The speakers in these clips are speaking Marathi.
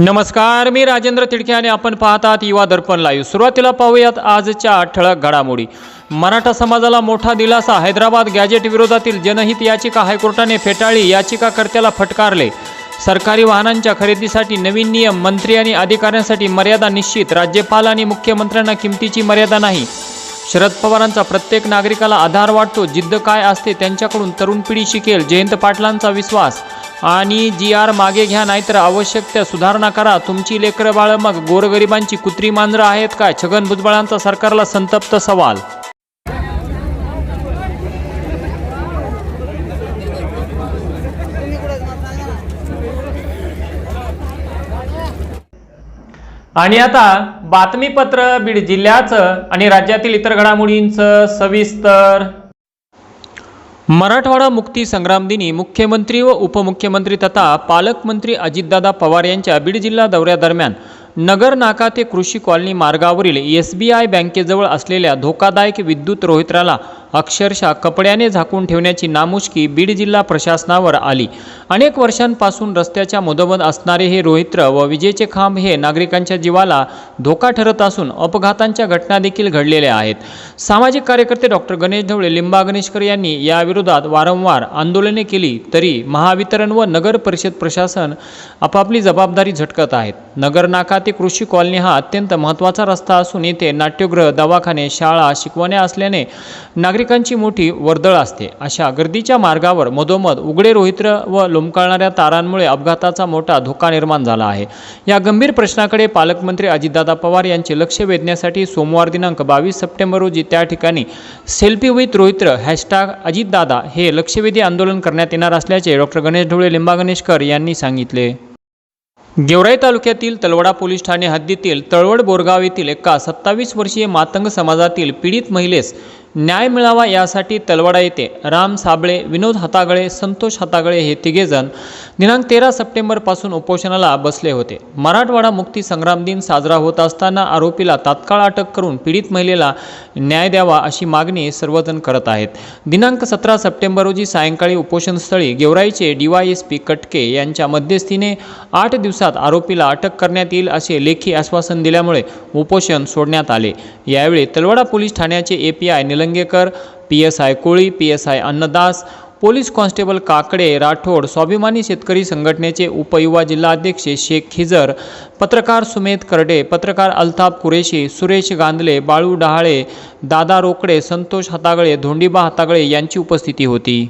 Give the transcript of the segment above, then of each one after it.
नमस्कार मी राजेंद्र तिडके आणि आपण पाहतात युवा दर्पण लाईव्ह सुरुवातीला पाहूयात आजच्या ठळक घडामोडी. मराठा समाजाला मोठा दिलासा हैदराबाद गॅजेट विरोधातील जनहित याचिका हायकोर्टाने फेटाळली याचिकाकर्त्याला फटकारले. सरकारी वाहनांच्या खरेदीसाठी नवीन नियम मंत्री आणि अधिकाऱ्यांसाठी मर्यादा निश्चित राज्यपाल आणि मुख्यमंत्र्यांना किमतीची मर्यादा नाही. शरद पवारांचा प्रत्येक नागरिकाला आधार वाटतो जिद्द काय असते त्यांच्याकडून तरुण पिढी शिकेल जयंत पाटलांचा विश्वास. आणि जी आर मागे घ्या नाहीतर आवश्यक त्या सुधारणा करा. तुमची लेकरं बाळ मग गोरगरिबांची कुत्री मांजरं आहेत का? छगन भुजबळांचा सरकारला संतप्त सवाल. आणि आता बातमीपत्र बीड जिल्ह्याचं आणि राज्यातील इतर घडामोडींचं सविस्तर मराठवाडा मुक्ती संग्राम दिनी मुख्यमंत्री व उपमुख्यमंत्री तथा पालकमंत्री अजितदादा पवार यांच्या बीड जिल्हा दौऱ्यादरम्यान नगर नाका ते कृषी कॉलनी मार्गावरील एस बी आय बँकेजवळ असलेल्या धोकादायक विद्युत रोहित्राला अक्षरशः कपड्याने झाकून ठेवण्याची नामुष्की बीड जिल्हा प्रशासनावर आली. अनेक वर्षांपासून रस्त्याच्या मधोमध असणारे हे रोहित्र व विजेचे खांब हे नागरिकांच्या जीवाला धोका ठरत असून अपघातांच्या घटना देखील घडलेल्या आहेत. सामाजिक कार्यकर्ते डॉक्टर गणेश ढवळे लिंबा गणेशकर यांनी याविरोधात वारंवार आंदोलने केली तरी महावितरण व नगर परिषद प्रशासन आपापली जबाबदारी झटकत आहेत. नगर नाका ते कृषी कॉलनी हा अत्यंत महत्त्वाचा रस्ता असून येथे नाट्यगृह दवाखाने शाळा शिकवण्या असल्याने नागरिकांची मोठी वर्दळ असते. अशा गर्दीच्या मार्गावर मधोमध उघडे रोहित्र व लोंबकळणाऱ्या तारांमुळे अपघाताचा मोठा धोका निर्माण झाला आहे. या गंभीर प्रश्नाकडे पालकमंत्री अजितदादा पवार यांचे लक्ष वेधण्यासाठी सोमवार दिनांक बावीस सप्टेंबर रोजी त्या ठिकाणी सेल्फी विथ रोहित्र हॅशटॅग अजितदादा हे लक्षवेधी आंदोलन करण्यात येणार असल्याचे डॉक्टर गणेश ढोळे लिंबा गणेशकर यांनी सांगितले. गेवराई तालुक्यातील तलवडा पोलीस ठाणे हद्दीतील तळवड बोरगाव येथील एका सत्तावीस वर्षीय मातंग समाजातील पीडित महिलेस न्याय मिळावा यासाठी तलवाडा येथे राम साबळे विनोद हातागळे संतोष हातागळे हे तिघेजण दिनांक तेरा सप्टेंबरपासून उपोषणाला बसले होते. मराठवाडा मुक्ती संग्राम दिन साजरा होत असताना आरोपीला तात्काळ अटक करून पीडित महिलेला न्याय द्यावा अशी मागणी सर्वजण करत आहेत. दिनांक सतरा सप्टेंबर रोजी सायंकाळी उपोषणस्थळी गेवराईचे डीवायएसपी कटके यांच्या मध्यस्थीने आठ दिवसात आरोपीला अटक करण्यात येईल असे लेखी आश्वासन दिल्यामुळे उपोषण सोडण्यात आले. यावेळी तलवाडा पोलीस ठाण्याचे A P I Nilangekar P S I Koli P S I Annadas police constable Kakade Rathod Swabhimani Shetkari संघटनेचे उपयुवा जिल्हाध्यक्ष शेख खिजर पत्रकार सुमेध करडे पत्रकार अल्ताफ कुरेशी सुरेश गांधले बाळू डहाळे दादा रोकडे संतोष हातागळे धोंडीबा हातागळे यांची उपस्थिती होती.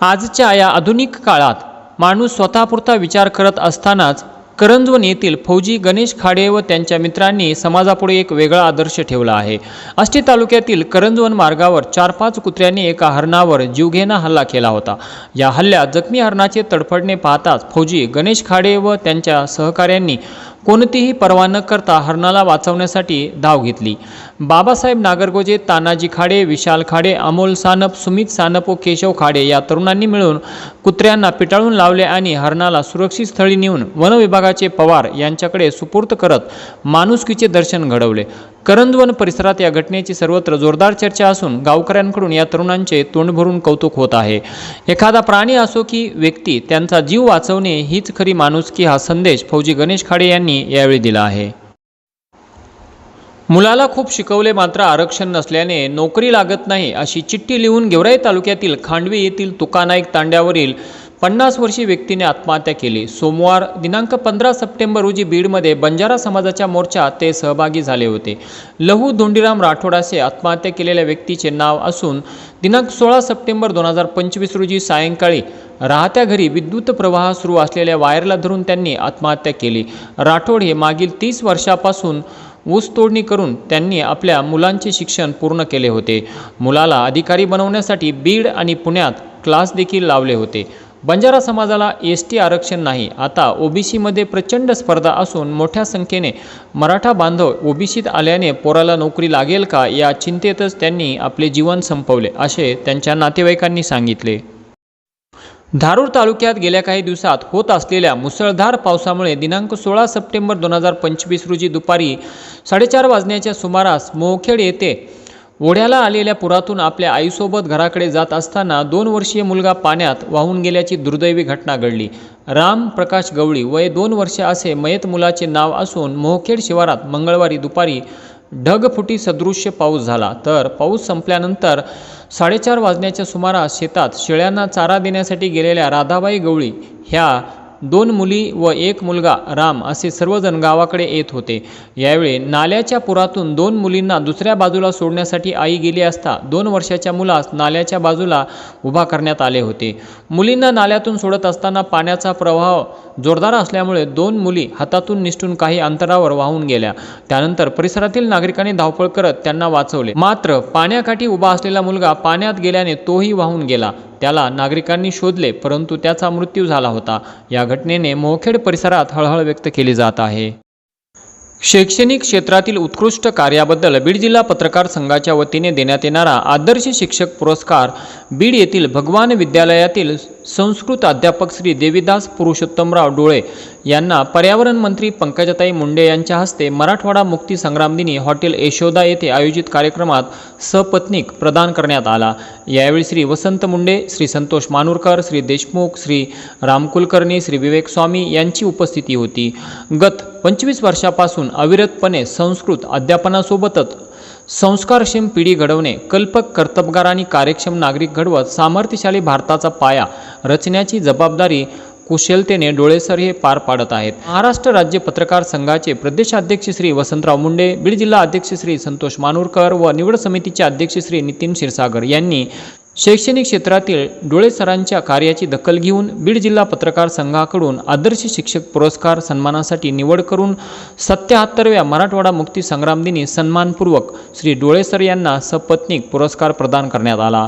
आजच्या या आधुनिक काळात माणूस स्वतःपुरता विचार करत असतानाच करंजवन येथील फौजी गणेश खाडे व त्यांच्या मित्रांनी समाजापुढे एक वेगळा आदर्श ठेवला आहे. आष्टी तालुक्यातील करंजवन मार्गावर चार पाच कुत्र्यांनी एका हरणावर जीवघेणा हल्ला केला होता. या हल्ल्यात जखमी हरणाचे तडफडणे पाहताच फौजी गणेश खाडे व त्यांच्या सहकाऱ्यांनी कोणतीही पर्वा न करता हरणाला वाचवण्यासाठी धाव घेतली. बाबासाहेब नागरगोजे तानाजी खाडे विशाल खाडे अमोल सानप सुमित सानप व केशव खाडे या तरुणांनी मिळून कुत्र्यांना पिटाळून लावले आणि हरणाला सुरक्षित स्थळी नेऊन वनविभागाचे पवार यांच्याकडे सुपूर्त करत माणुसकीचे दर्शन घडवले. करंजवन परिसरात या घटनेची सर्वत्र जोरदार चर्चा असून गावकऱ्यांकडून या तरुणांचे तोंड भरून कौतुक होत आहे. एखादा प्राणी असो की व्यक्ती त्यांचा जीव वाचवणे हीच खरी माणुसकी हा संदेश फौजी गणेश खाडे यांनी यावेळी दिला आहे. मुलाला खूप शिकवले मात्र आरक्षण नसल्याने नोकरी लागत नाही अशी चिठ्ठी लिहून गेवराई तालुक्यातील खांडवी येथील तुकानाईक तांड्यावरील पन्नास वर्षीय व्यक्तीने आत्महत्या केली. सोमवार दिनांक पंधरा सप्टेंबर रोजी बीडमध्ये बंजारा समाजाच्या मोर्चात ते सहभागी झाले होते. लहू धोंडीराम राठोड असे आत्महत्या केलेल्या व्यक्तीचे नाव असून दिनांक सोळा सप्टेंबर दोन हजार पंचवीस रोजी सायंकाळी राहत्या घरी विद्युत प्रवाह सुरू असलेल्या वायरला धरून त्यांनी आत्महत्या केली. राठोड हे मागील तीस वर्षापासून ऊस तोडणी करून त्यांनी आपल्या मुलांचे शिक्षण पूर्ण केले होते. मुलाला अधिकारी बनवण्यासाठी बीड आणि पुण्यात क्लास देखील लावले होते. बंजारा समाजाला एस टी आरक्षण नाही. आता ओबीसीमध्ये प्रचंड स्पर्धा असून मोठ्या संख्येने मराठा बांधव ओबीसीत आल्याने पोराला नोकरी लागेल का या चिंतेतच त्यांनी आपले जीवन संपवले असे त्यांच्या नातेवाईकांनी सांगितले. धारूर तालुक्यात गेल्या काही दिवसात होत असलेल्या मुसळधार पावसामुळे दिनांक सोळा सप्टेंबर दोन हजार पंचवीस रोजी दुपारी साडेचार वाजण्याच्या सुमारास मोहखेड येथे ओढ्याला आलेल्या पुरातून आपल्या आईसोबत घराकडे जात असताना दोन वर्षीय मुलगा पाण्यात वाहून गेल्याची दुर्दैवी घटना घडली. राम प्रकाश गवळी वय दोन वर्षे असे मयत मुलाचे नाव असून मोहखेड शिवारात मंगळवारी दुपारी ढगफुटी सदृश्य पाऊस झाला. तर पाऊस संपल्यानंतर साडेचार वाजण्याच्या सुमारास शेतात शेळ्यांना चारा देण्यासाठी गेलेल्या राधाबाई गवळी ह्या दोन मुली व एक मुलगा राम असे सर्वजण गावाकडे येत होते. यावेळी नाल्याच्या पुरातून दोन मुलींना दुसऱ्या बाजूला सोडण्यासाठी आई गेली असता दोन वर्षाच्या मुलास नाल्याच्या बाजूला उभा करण्यात आले होते. मुलींना नाल्यातून सोडत असताना पाण्याचा प्रवाह जोरदार असल्यामुळे दोन मुली हातातून निसटून काही अंतरावर वाहून गेल्या. त्यानंतर परिसरातील नागरिकांनी धावपळ करत त्यांना वाचवले. मात्र पाण्याकाठी उभा असलेला मुलगा पाण्यात गेल्याने तोही वाहून गेला. त्याला नागरिकांनी शोधले परंतु त्याचा मृत्यू झाला होता. या घटनेने मोखेड परिसरात हळहळ व्यक्त केली जात आहे. शैक्षणिक क्षेत्रातील उत्कृष्ट कार्याबद्दल बीड जिल्हा पत्रकार संघाच्या वतीने देण्यात येणारा आदर्श शिक्षक पुरस्कार बीड येथील भगवान विद्यालयातील संस्कृत अध्यापक श्री देवीदास पुरुषोत्तमराव डोळे यांना पर्यावरण मंत्री पंकजाताई मुंडे यांच्या हस्ते मराठवाडा मुक्ती संग्राम दिनी हॉटेल यशोदा येथे आयोजित कार्यक्रमात सपत्नीक प्रदान करण्यात आला. यावेळी श्री वसंत मुंडे श्री संतोष मानूरकर श्री देशमुख श्री राम कुलकर्णी श्री विवेक स्वामी यांची उपस्थिती होती. गत पंचवीस वर्षापासून अविरतपणे संस्कृत अध्यापनासोबतच संस्कारक्षम पिढी घडवणे कल्पक कर्तबगार आणि कार्यक्षम नागरिक घडवत सामर्थ्यशाली भारताचा पाया रचण्याची जबाबदारी कुशलतेने डोळेसर हे पार पाडत आहेत. महाराष्ट्र राज्य पत्रकार संघाचे प्रदेशाध्यक्ष श्री वसंतराव मुंडे बीड जिल्हा अध्यक्ष श्री संतोष मानूरकर व निवड समितीचे अध्यक्ष श्री नितीन क्षीरसागर यांनी शैक्षणिक क्षेत्रातील डोळे सरांच्या कार्याची दखल घेऊन बीड जिल्हा पत्रकार संघाकडून आदर्श शिक्षक पुरस्कार सन्मानासाठी निवड करून सत्याहत्तरव्या मराठवाडा मुक्ती संग्राम दिनी सन्मानपूर्वक श्री डोळेसर यांना सपत्नीक पुरस्कार प्रदान करण्यात आला.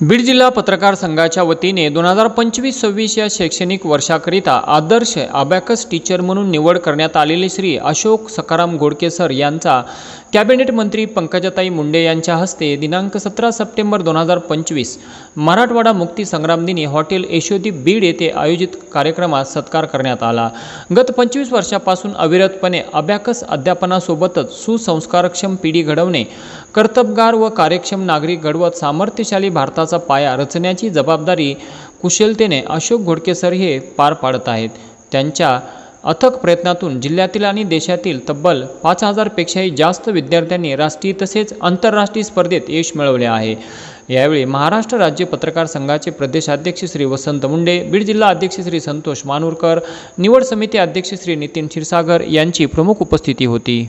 बीड जिल्हा पत्रकार संघाच्या वतीने दोन हजार पंचवीस सव्वीस या शैक्षणिक वर्षाकरिता आदर्श अबॅकस टीचर म्हणून निवड करण्यात आलेले श्री अशोक सकाराम घोडके सर यांचा कॅबिनेट मंत्री पंकजाताई मुंडे यांच्या हस्ते दिनांक सतरा सप्टेंबर दोन हजार पंचवीस मराठवाडा मुक्ती संग्राम दिनी हॉटेल यशोदी बीड येथे आयोजित कार्यक्रमात सत्कार करण्यात आला. गत पंचवीस वर्षापासून अविरतपणे अभ्याकस अध्यापनासोबतच सुसंस्कारक्षम पिढी घडवणे कर्तबगार व कार्यक्षम नागरिक घडवत सामर्थ्यशाली भारताचा पाया रचण्याची जबाबदारी कुशलतेने अशोक घोडके सर हे पार पाडत आहेत. त्यांच्या अथक प्रयत्नातून जिल्ह्यातील आणि देशातील तब्बल पाच हजारपेक्षाही जास्त विद्यार्थ्यांनी राष्ट्रीय तसेच आंतरराष्ट्रीय स्पर्धेत यश मिळवले आहे. यावेळी महाराष्ट्र राज्य पत्रकार संघाचे प्रदेशाध्यक्ष श्री वसंत मुंडे बीड जिल्हा अध्यक्ष श्री संतोष मानूरकर निवड समिती अध्यक्ष श्री नितीन क्षीरसागर यांची प्रमुख उपस्थिती होती.